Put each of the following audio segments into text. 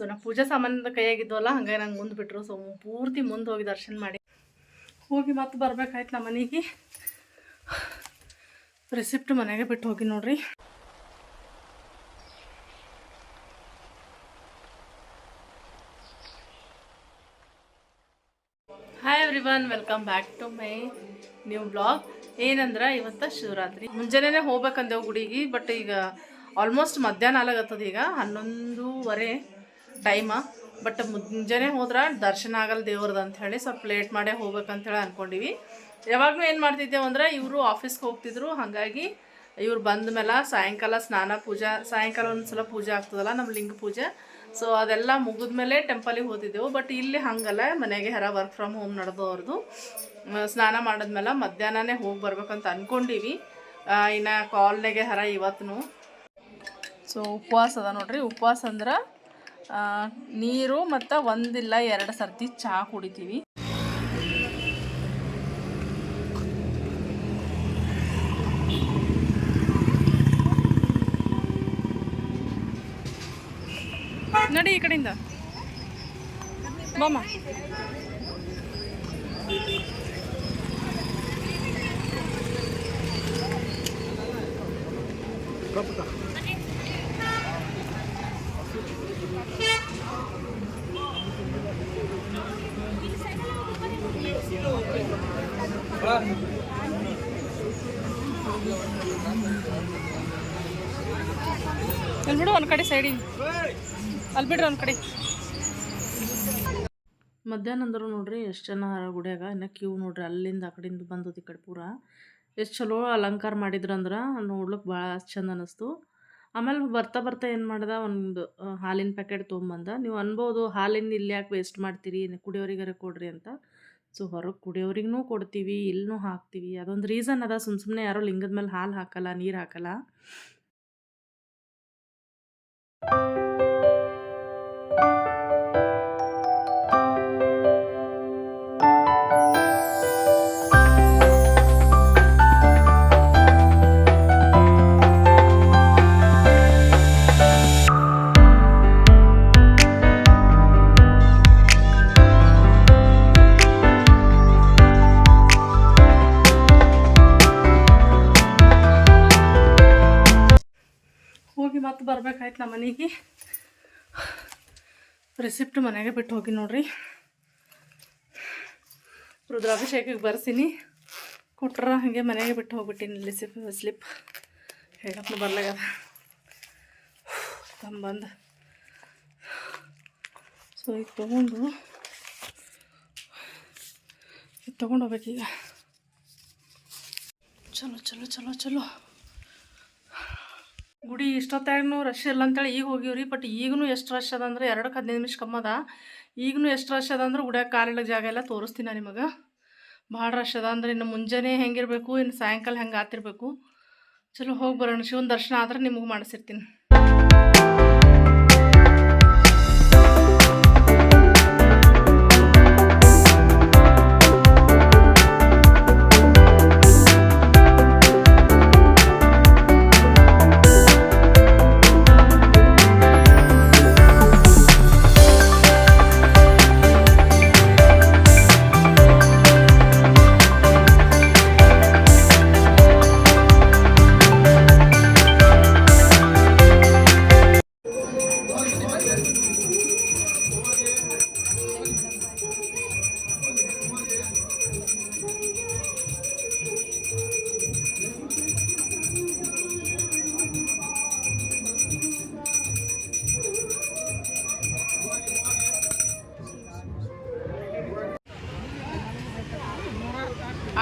So ಪೂಜಾ ಸಾಮಾನ್ಯದ ಕೈಯಾಗಿದ್ವಲ್ಲ ಹಂಗಾಗಿ ನಂಗೆ ಮುಂದೆ ಬಿಟ್ಟರು ಸೊ ಪೂರ್ತಿ ಮುಂದೆ ಹೋಗಿ ದರ್ಶನ ಮಾಡಿ. ಹೋಗಿ ಮತ್ತೆ ಬರ್ಬೇಕಾಯ್ತು ನಮ್ಮ ಮನೆಗೆ. ರೆಸಿಪ್ಟ್ ಮನೆಗೆ ಬಿಟ್ಟು ಹೋಗಿ ನೋಡ್ರಿ. Hi everyone welcome back to my new blog ಏನಂದ್ರೆ ಇವತ್ತು ಶಿವರಾತ್ರಿ. ಮುಂಜಾನೆ ಹೋಗ್ಬೇಕಂದೇವು ಗುಡಿಗೆ ಬಟ್ ಈಗ ಆಲ್ಮೋಸ್ಟ್ ಮಧ್ಯಾಹ್ನ ಆಗತ್ತದ ಈಗ, ಹನ್ನೊಂದೂವರೆ. ಟೈಮ ಬಟ್ ಮುಂಜಾನೆ ಹೋದ್ರೆ ದರ್ಶನ ಆಗಲ್ಲ ದೇವ್ರದ್ದು ಹೇಳಿ ಸ್ವಲ್ಪ ಲೇಟ್ ಮಾಡೇ ಹೋಗ್ಬೇಕಂತೇಳಿ ಅಂದ್ಕೊಂಡಿವಿ ಯಾವಾಗಲೂ ಏನು ಮಾಡ್ತಿದ್ದೇವೆ ಅಂದ್ರೆ ಇವರು ಆಫೀಸ್ಗೆ ಹೋಗ್ತಿದ್ರು. ಹಾಗಾಗಿ ಇವ್ರು ಬಂದ ಮೇಲೆ ಸಾಯಂಕಾಲ ಸ್ನಾನ ಪೂಜಾ, ಸಾಯಂಕಾಲ ಒಂದ್ಸಲ ಪೂಜೆ ಆಗ್ತದಲ್ಲ ನಮ್ಮ ಲಿಂಗ ಪೂಜೆ. ಸೊ ಅದೆಲ್ಲ ಮುಗಿದ ಮುಗಿದ್ಮೇಲೆ ಟೆಂಪಲಿಗೆ ಹೋಗ್ತಿದ್ದೆವು. ಬಟ್ ಇಲ್ಲಿ ಹಂಗಲ್ಲ, ಮನೆಗೆ ಹರ ವರ್ಕ್ ಫ್ರಮ್ ಹೋಮ್ ನಡೆದು ಅವ್ರದ್ದು ಸ್ನಾನ ಮಾಡಿದ್ಮೇಲೆ ಮಧ್ಯಾಹ್ನನೇ ಹೋಗಿ ಬರ್ಬೇಕಂತ ಅನ್ಕೊಂಡಿವಿ. ಇನ್ನು ಕಾಲ್ನಾಗೆ ಹರ ಇವತ್ತು ಸೊ ಉಪವಾಸ ಅದ ನೋಡ್ರಿ. ಉಪವಾಸ ಅಂದ್ರೆ ನೀರು ಮತ್ತು ಒಂದಿಲ್ಲ ಎರಡು ಸರ್ತಿ ಚಹಾ ಕುಡಿತೀವಿ. ನಡಿ ಈ ಕಡೆಯಿಂದ. ಬಾಮ ಅಲ್ಲಿ ಬಿಡು ಒಂದು ಕಡೆ ಸೈಡಿಗೆ ಅಲ್ಲಿ ಬಿಡ್ರಿ ಒಂದು ಕಡೆ. ಮಧ್ಯಾಹ್ನ ಅಂದ್ರೆ ನೋಡ್ರಿ, ಎಷ್ಟು ಜನ ಗುಡಿಯಾಗ, ಇನ್ನ ಕ್ಯೂ ನೋಡ್ರಿ, ಅಲ್ಲಿಂದ ಆ ಕಡೆಯಿಂದ ಬಂದದ ಈ ಕಡೆ ಪೂರ. ಎಷ್ಟು ಚಲೋ ಅಲಂಕಾರ ಮಾಡಿದ್ರು ಅಂದ್ರೆ ನೋಡ್ಲಿಕ್ಕೆ ಭಾಳ ಚಂದ ಅನ್ನಿಸ್ತು ಆಮೇಲೆ ಬರ್ತಾ ಬರ್ತಾ ಏನು ಮಾಡ್ದೆ, ಒಂದು ಹಾಲಿನ ಪ್ಯಾಕೆಟ್ ತೊಗೊಂಬಂದ, ನೀವು ಅನ್ಬೋದು ಹಾಲಿನ ಇಲ್ಲಿ ಯಾಕೆ ವೇಸ್ಟ್ ಮಾಡ್ತೀರಿ ಕುಡಿಯೋರಿಗಾರ ಕೊಡ್ರಿ ಅಂತ. ಸೊ ಹೊರಗೆ ಕುಡಿಯೋರಿಗೂ ಕೊಡ್ತೀವಿ ಇಲ್ಲೂ ಹಾಕ್ತೀವಿ. ಅದೊಂದು ರೀಸನ್ ಅದ. ಸುಮ್ಮ ಸುಮ್ಮನೆ ಯಾರೋ ಲಿಂಗದ ಮೇಲೆ ಹಾಲು ಹಾಕಲ್ಲ, ನೀರು ಹಾಕಲ್ಲ. ನಮ್ಮ ಮನೆಗೆ ರಿಸಿಪ್ಟ್ ಮನೆಗೆ ಬಿಟ್ಟು ಹೋಗಿ ನೋಡ್ರಿ. ರುದ್ರಾಭಿಷೇಕಿಗೆ ಬರ್ತೀನಿ ಕೊಟ್ರ ಹಾಗೆ ಮನೆಗೆ ಬಿಟ್ಟು ಹೋಗ್ಬಿಟ್ಟಿನಿ ರಿಸಿಪ್ ಸ್ಲಿಪ್ ಹೇಳಪ್ಪ ಬರ್ಲಾಗದ ತಂಬಂದು ಸೊ ಈಗ ತೊಗೊಂಡು ಇದು ತೊಗೊಂಡು ಹೋಗ್ಬೇಕೀಗ. ಚಲೋ ಚಲೋ ಚಲೋ ಚಲೋ. ಗುಡಿ ಇಷ್ಟೊತ್ತಾಗೂ ರಶ್ ಇಲ್ಲ ಅಂತೇಳಿ ಈಗ ಹೋಗಿವ್ರಿ ಬಟ್ ಈಗಲೂ ಎಷ್ಟು ರಶ್ ಅದ ಅಂದ್ರೆ ಎರಡಕ್ಕೆ ಹದಿನೈದು ನಿಮಿಷ ಕಮ್ಮದ ಈಗಲೂ ಎಷ್ಟು ರಶ್ ಅದ ಅಂದ್ರೆ ಗುಡಿಯಾಗ ಕಾಲಿಡೋ ಜಾಗ ಎಲ್ಲ ತೋರಿಸ್ತೀನಿ ನಾನು ನಿಮಗೆ. ಭಾಳ ರಶ್ ಅದ ಅಂದ್ರೆ ಇನ್ನು ಮುಂಜಾನೆ ಹೆಂಗಿರಬೇಕು, ಇನ್ನು ಸಾಯಂಕಾಲ ಹೆಂಗೆ ಆತಿರ್ಬೇಕು. ಚಲೋ ಹೋಗಿ ಬರೋಣ, ಶಿವನ ದರ್ಶನ ಆದ್ರೆ ನಿಮಗೆ ಮಾಡಿಸಿರ್ತೀನಿ.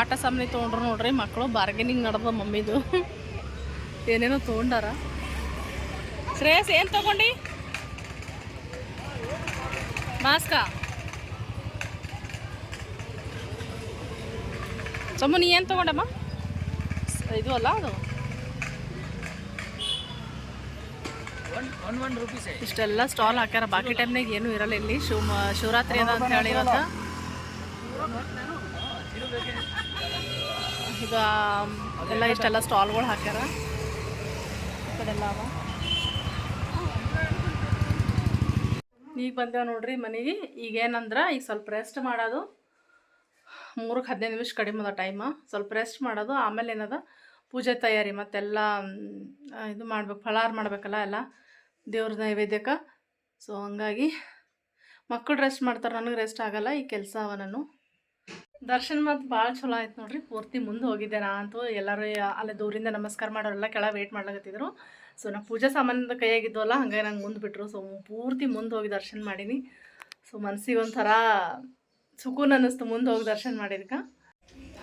ಆಟ ಸಾಮಾನು ತೊಗೊಂಡ್ರು ನೋಡ್ರಿ ಮಕ್ಕಳು ಬಾರ್ಗೇನಿಂಗ್ ನಡೆದ ಮಮ್ಮಿದು. ಏನೇನೋ ತೊಗೊಂಡಾರ. ಶ್ರೇಯಸ್, ಏನು ತಗೊಂಡಿ? ಮಾಸ್ಕ. ಸೊಮ್ಮ ನೀ ಏನು ತಗೊಂಡಮ್ಮ? ಇದು ಅಲ್ಲ ಅದು? ಇಷ್ಟೆಲ್ಲ ಸ್ಟಾಲ್ ಹಾಕ್ಯಾರ, ಬಾಕಿ ಟೈಮ್ನಾಗ ಏನೂ ಇರಲ್ಲ ಇಲ್ಲಿ. ಶಿವ, ಶಿವರಾತ್ರಿ ಅದ ಅಂತ ಹೇಳಿ ಇವತ್ತು ಈಗ ಎಲ್ಲ ಇಷ್ಟೆಲ್ಲ ಸ್ಟಾಲ್ಗಳು ಹಾಕ್ಯಾರ. ಈ ಕಡೆ ಎಲ್ಲ ಅವ. ಈಗ ಬಂದೇವೆ ನೋಡ್ರಿ ಮನೆಗೆ. ಈಗ ಏನಂದ್ರೆ, ಈಗ ಸ್ವಲ್ಪ ರೆಸ್ಟ್ ಮಾಡೋದು. ಮೂರಕ್ಕೆ ಹದಿನೈದು ನಿಮಿಷ ಕಡಿಮೆ ಅದ ಟೈಮ್ ಸ್ವಲ್ಪ ರೆಸ್ಟ್ ಮಾಡೋದು. ಆಮೇಲೆ ಏನದ, ಪೂಜೆ ತಯಾರಿ ಮತ್ತೆಲ್ಲ ಇದು ಮಾಡ್ಬೇಕು, ಫಳಾರ ಮಾಡ್ಬೇಕಲ್ಲ ಎಲ್ಲ. ದೇವ್ರ ನೈವೇದ್ಯಕ್ಕೆ. ಸೊ ಹಂಗಾಗಿ ಮಕ್ಕಳು ರೆಸ್ಟ್ ಮಾಡ್ತಾರೆ, ನನಗೆ ರೆಸ್ಟ್ ಆಗಲ್ಲ, ಈ ಕೆಲಸ ಅವ ನಾನು. ದರ್ಶನ್ ಮತ್ತು ಭಾಳ ಚಲೋ ಆಯ್ತು ನೋಡ್ರಿ. ಪೂರ್ತಿ ಮುಂದೆ ಹೋಗಿದ್ದೆ ನಾ ಅಂತೂ ಎಲ್ಲರೂ ಅಲ್ಲೇ ದೂರಿಂದ ನಮಸ್ಕಾರ ಮಾಡೋರೆಲ್ಲ ಕೆಳಗೆ ವೇಟ್ ಮಾಡ್ಲಾಕತ್ತಿದ್ರು. ಸೊ ನಾ ಪೂಜಾ ಸಾಮಾನ್ಯದ ಕೈಯಾಗಿದ್ವಲ್ಲ ಹಂಗಾಗಿ ನಂಗೆ ಮುಂದೆ ಬಿಟ್ಟರು ಸೊ ಪೂರ್ತಿ ಮುಂದೆ ಹೋಗಿ ದರ್ಶನ ಮಾಡೀನಿ. ಸೊ ಮನ್ಸಿಗೆ ಒಂಥರ ಸುಕೂನ್ ಅನ್ನಿಸ್ತು ಮುಂದೆ ಹೋಗಿ ದರ್ಶನ ಮಾಡಿದ್ಕ.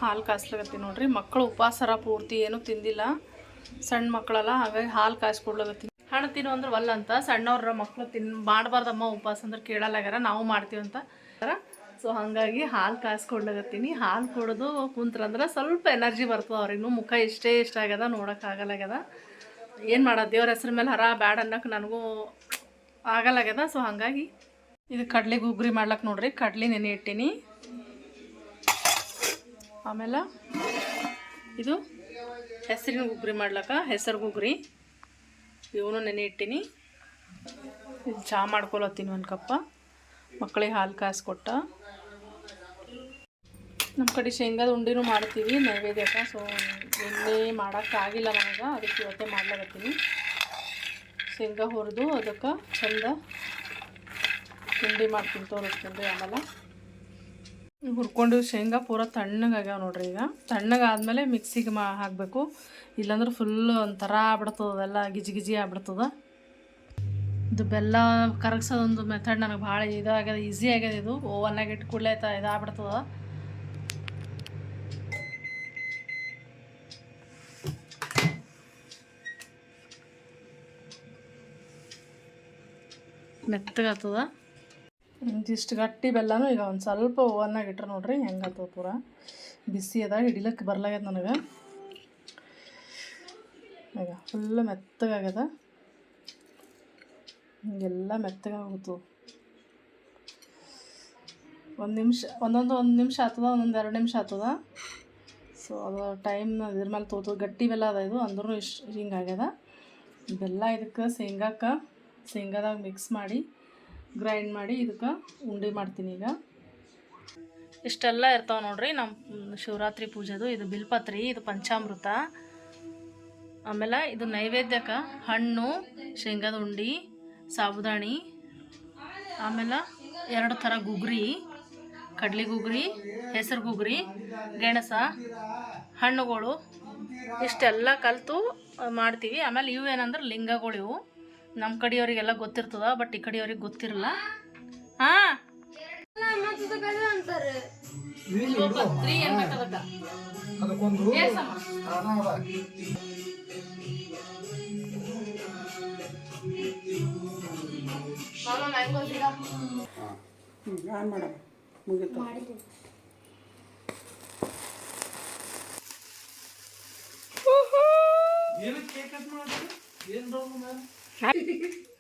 ಹಾಲು ಕಾಯಿಸ್ಲಾಗತ್ತಿ ನೋಡ್ರಿ. ಮಕ್ಕಳು ಉಪವಾಸರ ಪೂರ್ತಿ ಏನೂ ತಿಂದಿಲ್ಲ. ಸಣ್ಣ ಮಕ್ಕಳಲ್ಲ ಹಾಗಾಗಿ ಹಾಲು ಕಾಯಿಸ್ಕೊಡ್ಲಾಗತ್ತೀನಿ ಹಣ್ಣು ತಿನ್ನು ಅಂದ್ರೆ ಒಲ್ಲ ಅಂತ. ಸಣ್ಣವ್ರ ಮಕ್ಕಳು ತಿನ್, ಮಾಡಬಾರ್ದಮ್ಮ ಉಪವಾಸ ಅಂದ್ರೆ ಕೇಳಲ್ಲಾಗ್ಯಾರ. ನಾವು ಮಾಡ್ತೀವಿ ಅಂತ ಸೊ ಹಾಗಾಗಿ ಹಾಲು ಕಾಯಿಸ್ಕೊಂಡಾಗತ್ತೀನಿ. ಹಾಲು ಕುಡಿದು ಕುಂತ್ರಂದ್ರೆ ಸ್ವಲ್ಪ ಎನರ್ಜಿ ಬರ್ತದೆ ಅವ್ರಿಗೂ. ಮುಖ ಇಷ್ಟೇ ಇಷ್ಟ ಆಗ್ಯದ ನೋಡೋಕ್ಕಾಗಲ್ಲಾಗ್ಯದ ಏನು ಮಾಡೋದು? ದೇವ್ರ ಹೆಸ್ರ ಮೇಲೆ ಹರ ಬ್ಯಾಡ ಅನ್ನೋಕೆ ನನಗೂ ಆಗಲ್ಲಾಗ್ಯದ ಸೊ ಹಾಗಾಗಿ ಇದು ಕಡ್ಲೆ ಗುಗ್ರಿ ಮಾಡ್ಲಕ್ಕೆ ನೋಡ್ರಿ. ಕಡ್ಲೆ ನೆನೆ ಇಟ್ಟೀನಿ. ಆಮೇಲೆ ಇದು ಹೆಸರಿನ ಗುಗ್ರಿ ಮಾಡ್ಲಕ್ಕ. ಹೆಸರು ಗುಗ್ರಿ ಇವನು ನೆನೆ ಇಟ್ಟೀನಿ. ಚಹಾ ಮಾಡ್ಕೊಳತ್ತೀನಿ ಒಂದು ಕಪ್ಪ. ಮಕ್ಕಳಿಗೆ ಹಾಲು ಕಾಯಿಸ್ಕೊಟ್ಟ ನಮ್ಮ ಕಡೆ ಶೇಂಗಾದ ಉಂಡಿನೂ ಮಾಡ್ತೀವಿ ನೈವೇದ್ಯಕ್ಕೆ ಸೊ ಎಣ್ಣೆ ಮಾಡೋಕ್ಕಾಗಿಲ್ಲ ನನಗೆ ಅದಕ್ಕೆ ಇವತ್ತೇ ಮಾಡ್ಲಾಗತ್ತೀನಿ ಶೇಂಗಾ ಹುರಿದು, ಅದಕ್ಕೆ ಚಂದ ತಿಂಡಿ ಮಾಡ್ತೀನಿ ತೋರಿಸ್ತೀನಿ ರೀ ಆಮೇಲೆ. ಹುರ್ಕೊಂಡು ಶೇಂಗಾ ಪೂರ ತಣ್ಣಗಾಗ್ಯಾವ ನೋಡ್ರಿ ಈಗ. ತಣ್ಣಗಾದ್ಮೇಲೆ ಮಿಕ್ಸಿಗೆ ಮಾ ಹಾಕಬೇಕು. ಇಲ್ಲಾಂದ್ರೆ ಫುಲ್ ಒಂಥರ ಆಗ್ಬಿಡ್ತದೆ, ಅದೆಲ್ಲ ಗಿಜಿ ಗಿಜಿ ಆಗ್ಬಿಡ್ತದ. ಇದು ಬೆಲ್ಲ ಕರಗಿಸೋದೊಂದು ಮೆಥಡ್ ನನಗೆ ಭಾಳ ಇದಾಗ್ಯದ ಈಸಿ ಆಗ್ಯದ ಇದು. ಓವನ್ನಾಗ ಇಟ್ಟು ಕೂಡಲೇ ಇದಾಗ್ಬಿಡ್ತದ. ಮೆತ್ತಗಾಗ್ತದ ಇದಿಷ್ಟು ಗಟ್ಟಿ ಬೆಲ್ಲನೂ ಈಗ ಒಂದು ಸ್ವಲ್ಪ ಓವನ್ನಾಗ ಇಟ್ರೆ ನೋಡ್ರಿ ಹೆಂಗಾಗ್ತದ ಪೂರ. ಬಿಸಿ ಅದ ಹಿಡಿಲಕ್ಕೆ ಬರ್ಲಾಗ್ಯದ ನನಗೆ. ಈಗ ಫುಲ್ ಮೆತ್ತಗಾಗ್ಯದ ಹಿಂಗೆಲ್ಲ ಮೆತ್ತಗಾಗುತ್ತು ಒಂದು ನಿಮಿಷ, ಒಂದೊಂದು, ಒಂದು ನಿಮಿಷ ಆಗ್ತದ ಒಂದೊಂದು ಎರಡು ನಿಮಿಷ ಆಗ್ತದ ಸೊ ಅದು ಟೈಮ್ ಇದ್ರ ಮೇಲೆ ತೋತು, ಗಟ್ಟಿ ಬೆಲ್ಲ ಅದ ಇದು ಅಂದ್ರೂ ಇಷ್ಟು ಹಿಂಗಾಗ್ಯದ ಬೆಲ್ಲ ಇದಕ್ಕೆ ಶೇಂಗಾಕ್ಕೆ, ಶೇಂಗಾದಾಗ ಮಿಕ್ಸ್ ಮಾಡಿ ಗ್ರೈಂಡ್ ಮಾಡಿ ಇದಕ್ಕೆ ಉಂಡೆ ಮಾಡ್ತೀನಿ ಈಗ. ಇಷ್ಟೆಲ್ಲ ಇರ್ತಾವೆ ನೋಡ್ರಿ ನಮ್ಮ ಶಿವರಾತ್ರಿ ಪೂಜೆದು. ಇದು ಬಿಲ್ಪತ್ರಿ, ಇದು ಪಂಚಾಮೃತ. ಆಮೇಲೆ ಇದು ನೈವೇದ್ಯಕ್ಕೆ ಹಣ್ಣು, ಶೇಂಗಾದ ಉಂಡೆ ಸಾಬುದಾಣಿ ಆಮೇಲೆ ಎರಡು ಥರ ಗುಗ್ರಿ ಕಡ್ಲಿ ಗುಗ್ರಿ ಹೆಸರು ಗುಗ್ರಿ ಗೆಣಸ ಹಣ್ಣುಗಳು ಇಷ್ಟೆಲ್ಲ ಕಲಿತು ಮಾಡ್ತೀವಿ. ಆಮೇಲೆ ಇವು ಏನಂದ್ರೆ ಲಿಂಗಗಳು ಇವು. ನಮ್ಮ ಕಡೆಯವರಿಗೆಲ್ಲ ಗೊತ್ತಿರ್ತದ ಬಟ್ ಈ ಕಡೆಯವ್ರಿಗೆ ಗೊತ್ತಿರಲ್ಲ. ಹಾಂ. ಅದಕ್ಕೊಂದು ಸ್ಥಾನ ಅದ ಆನ್ ಮಾಡಮ್ಮ ಮುಗೀತು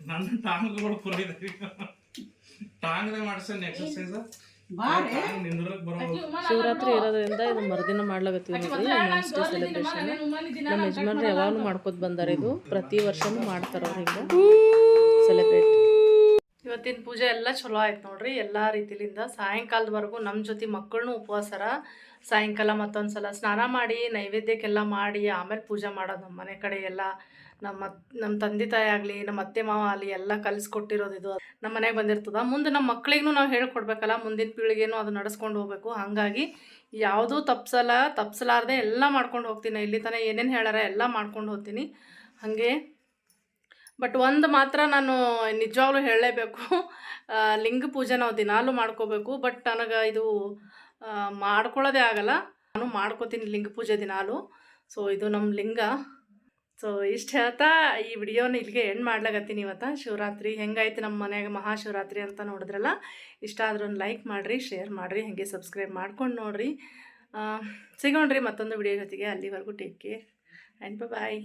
ನನ್ನ ಟಾಂಗ್ಗಳು ಪುರ ಇದೆ. ಟಾಂಗ್ದಾಗ ಎಕ್ಸರ್ಸೈಸ್ ಶಿವರಾತ್ರಿ ಇರೋದ್ರಿಂದ ಇದು ಮರುದಿನ ಮಾಡ್ಲಾಗತ್ತೀವಿ ನೋಡ್ರಿ. ಸೆಲೆಬ್ರೇಷನ್ ನಮ್ಮ ಯಜಮಾನ್ರು ಯಾವಾಗಲೂ ಮಾಡ್ಕೊತ ಬಂದಾರೆ. ಇದು ಪ್ರತಿ ವರ್ಷನೂ ಮಾಡ್ತಾರ ಅವ್ರು ಹಿಂಗೆ. ಸೆಲೆಬ್ರೇಟ್ ಇವತ್ತಿನ ಪೂಜೆ ಎಲ್ಲ ಚಲೋ ಆಯ್ತು ನೋಡ್ರಿ. ಎಲ್ಲ ರೀತಿಲಿಂದ ಸಾಯಂಕಾಲದವರೆಗೂ ನಮ್ಮ ಜೊತೆ ಮಕ್ಕಳನ್ನು ಉಪವಾಸರ. ಸಾಯಂಕಾಲ ಮತ್ತೊಂದು ಸಲ ಸ್ನಾನ ಮಾಡಿ, ನೈವೇದ್ಯಕ್ಕೆಲ್ಲ ಮಾಡಿ, ಆಮೇಲೆ ಪೂಜೆ ಮಾಡೋದು ನಮ್ಮ ಮನೆ ಕಡೆ ಎಲ್ಲ. ನಮ್ಮ ನಮ್ಮ ತಂದೆ ತಾಯಿ ಆಗಲಿ, ನಮ್ಮ ಅತ್ತೆ ಮಾವ ಆಗಲಿ ಎಲ್ಲ ಕಲಿಸ್ಕೊಟ್ಟಿರೋದು ಇದು. ನಮ್ಮ ಮನೆಗೆ ಬಂದಿರ್ತದೆ. ಮುಂದೆ ನಮ್ಮ ಮಕ್ಳಿಗೂ ನಾವು ಹೇಳ್ಕೊಡ್ಬೇಕಲ್ಲ, ಮುಂದಿನ ಪೀಳಿಗೆನೂ ಅದು ನಡೆಸ್ಕೊಂಡು ಹೋಗ್ಬೇಕು. ಹಾಗಾಗಿ ಯಾವುದೂ ತಪ್ಸಲ್ಲ ತಪ್ಸಲಾರ್ದೆ ಎಲ್ಲ ಮಾಡ್ಕೊಂಡು ಹೋಗ್ತೀನಿ. ಇಲ್ಲಿ ತನಕ ಏನೇನು ಹೇಳಾರ ಎಲ್ಲ ಮಾಡ್ಕೊಂಡು ಹೋಗ್ತೀನಿ. ಹಾಗೆ ಬಟ್ ಒಂದು ಮಾತ್ರ ನಾನು ನಿಜವಾಗ್ಲೂ ಹೇಳಲೇಬೇಕು. ಲಿಂಗ ಪೂಜೆ ನಾವು ದಿನಾಲೂ ಮಾಡ್ಕೋಬೇಕು. ಬಟ್ ನನಗೆ ಇದು ಮಾಡ್ಕೊಳ್ಳೋದೇ ಆಗಲ್ಲ. ನಾನು ಮಾಡ್ಕೋತೀನಿ ಲಿಂಗ ಪೂಜೆ ದಿನಾಲು. ಸೊ ಇದು ನಮ್ಮ ಲಿಂಗ. ಸೊ ಇಷ್ಟು ಹೇಳ್ತಾ ಈ ವಿಡಿಯೋನ ಇಲ್ಲಿಗೆ ಎಂಡ್ ಮಾಡ್ಲಾಗತ್ತೀನಿ ಇವತ್ತು. ಶಿವರಾತ್ರಿ ಹೆಂಗಾಯ್ತು ನಮ್ಮ ಮನೆಯಾಗ ಮಹಾಶಿವರಾತ್ರಿ ಅಂತ ನೋಡಿದ್ರಲ್ಲ? ಇಷ್ಟ ಆದ್ರೂ ಒಂದು ಲೈಕ್ ಮಾಡಿರಿ ಶೇರ್ ಮಾಡಿರಿ, ಹಾಗೆ ಸಬ್ಸ್ಕ್ರೈಬ್ ಮಾಡ್ಕೊಂಡು ನೋಡಿರಿ. ಸಿಗೋಣ್ರಿ ಮತ್ತೊಂದು ವಿಡಿಯೋ ಜೊತೆಗೆ. ಅಲ್ಲಿವರೆಗೂ ಟೇಕ್ ಕೇರ್ ಆ್ಯಂಡ್ ಬಾಯ್